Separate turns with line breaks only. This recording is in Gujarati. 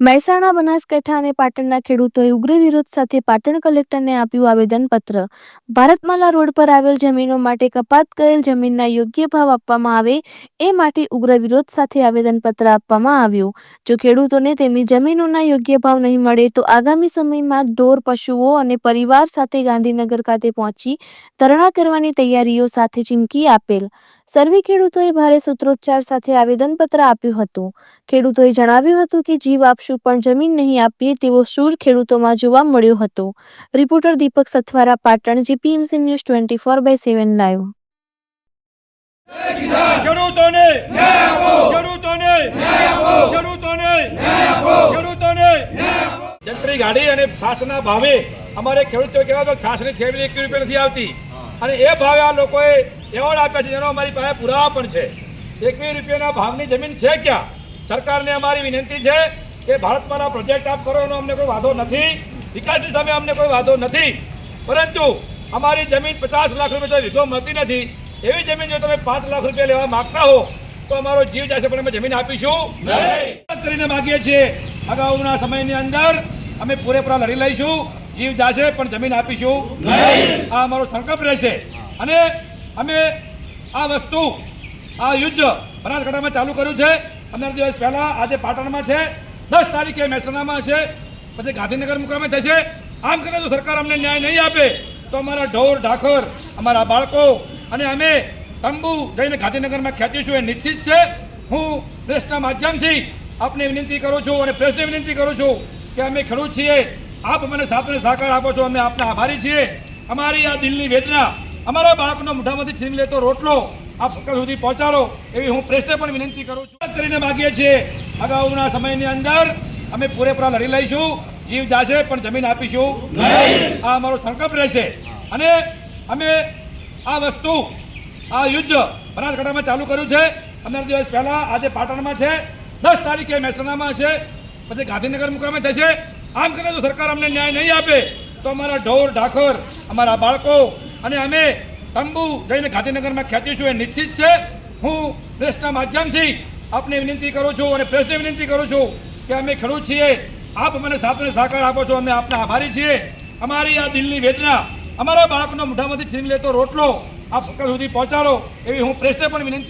Mehsana Banaskantha અને પાટણના ખેડૂતોએ ઉગ્ર વિરોધ સાથે પાટણ કલેક્ટરને આપ્યું આવેદનપત્ર. ભારતમાલા રોડ પર આવેલ જમીનો માટે કપાત કરેલ જમીનના યોગ્ય ભાવ આપવામાં આવે એ માટે ઉગ્ર વિરોધ સાથે આવેદનપત્ર આપવામાં આવ્યું. જો ખેડૂતોને તેમની જમીનોના યોગ્ય ભાવ નહીં મળે તો આગામી સમયમાં ઢોર, પશુઓ અને પરિવાર સાથે ગાંધીનગર ખાતે પહોંચી ધરણા કરવાની તૈયારીઓ સાથે ચીમકી આપેલ. સર્વે ખેડૂતોએ ભારે સૂત્રોચ્ચાર સાથે આવેદનપત્ર આપ્યું હતું. ખેડૂતોએ જણાવ્યું હતું કે જીવ આપશું પણ જમીન નહીં આપીએ તેવો સૂર ખેડૂતોમાં જોવા મળ્યો હતો. Reporter Deepak Sathwara Patan GPMC news twenty four by seven live.
ખેડૂતોને ખેડૂતોને ખેડૂતોને ખેડૂતોને જંત્રી ગાડી અને છાસના ભાવે અમારે ખેડૂતો કહેવા તો છાસની થેલી એક રૂપિયા નથી આવતી અને એ ભાવે આ લોકોએ એવોર્ડ આપ્યા છે. જેનો અમારી પાસે પુરાવા પણ છે. એકવીસ રૂપિયાના ભાવની જમીન છે ક્યાં? સરકારને અમારી વિનંતી છે કે ભારતમાં પ્રોજેક્ટ આપ કરો, એનો અમને કોઈ વાંધો નથી. વિકાસની સામે અમને કોઈ વાંધો નથી. પરંતુ અમારી જમીન પચાસ લાખ રૂપિયા લીધો મળતી નથી. એવી જમીન જો તમે પાંચ લાખ રૂપિયા લેવા માગતા હો, તો અમારો જીવ જશે, પણ અમે જમીન આપીશું કરીને માગીએ છીએ. અગાઉના સમયની અંદર અમે પૂરેપૂરા લડી લઈશું. જીવ જશે, પણ જમીન આપીશું આ અમારો સંકલ્પ રહેશે. અને અમે આ વસ્તુ, આ યુદ્ધ બનાસકાંઠામાં ચાલુ કર્યું છે. પંદર દિવસ પહેલાં આજે પાટણમાં છે. દસ તારીખે મહેસાણામાં છે. પછી ગાંધીનગર મુકામે થશે. આમ કરે તો સરકાર અમને ન્યાય નહીં આપે, તો અમારા ઢોર, ઢાખર, અમારા બાળકો અને અમે તંબુ જઈને ગાંધીનગરમાં ખેંચીશું એ નિશ્ચિત છે. હું પ્રેસના માધ્યમથી આપને વિનંતી કરું છું અને પ્રેસને વિનંતી કરું છું કે અમે ખેડૂત છીએ. આપ મને સાથે સહકાર આપો છો. અમે આપના આભારી છીએ. અમારી આ દિલની વેદના અમારા બાળકનો મોઢામાંથી છીન લેતો રોટલો આપ સરકાર સુધી પહોંચાડો એવી હું પ્રેસને પણ વિનંતી કરું છું. કરીને માગીએ છીએ અગાઉના સમયની અંદર અમે પૂરેપૂરા લડી લઈશું જીવ જાશે પણ જમીન આપીશું. આ અમારો સંકલ્પ રહેશે. અને અમે આ વસ્તુ આ યુદ્ધ બનાસકાંઠામાં ચાલુ કર્યું છે. પંદર દિવસ પહેલાં આજે પાટણમાં છે. દસ તારીખે મહેસાણામાં છે. પછી ગાંધીનગર મુકામે થશે. આમ કરે તો સરકાર અમને ન્યાય નહીં આપે તો અમારા ઢોર ઢાખર અમારા બાળકો અને અમે તંબુ જઈને ગાંધીનગરમાં ખેંચીશું. એ નિશ્ચિત છે. હું પ્રેસના માધ્યમથી આપને વિનંતી કરું છું અને પ્રેસને વિનંતી કરું છું કે અમે ખેડૂત છીએ. આપ મને સાથને સહકાર આપો છો. અમે આપના આભારી છીએ. અમારી આ દિલની વેદના અમારા બાળકનો મોઢામાંથી છીન લેતો રોટલો આપ સુધી પહોંચાડો એવી હું પ્રેસને પણ વિનંતી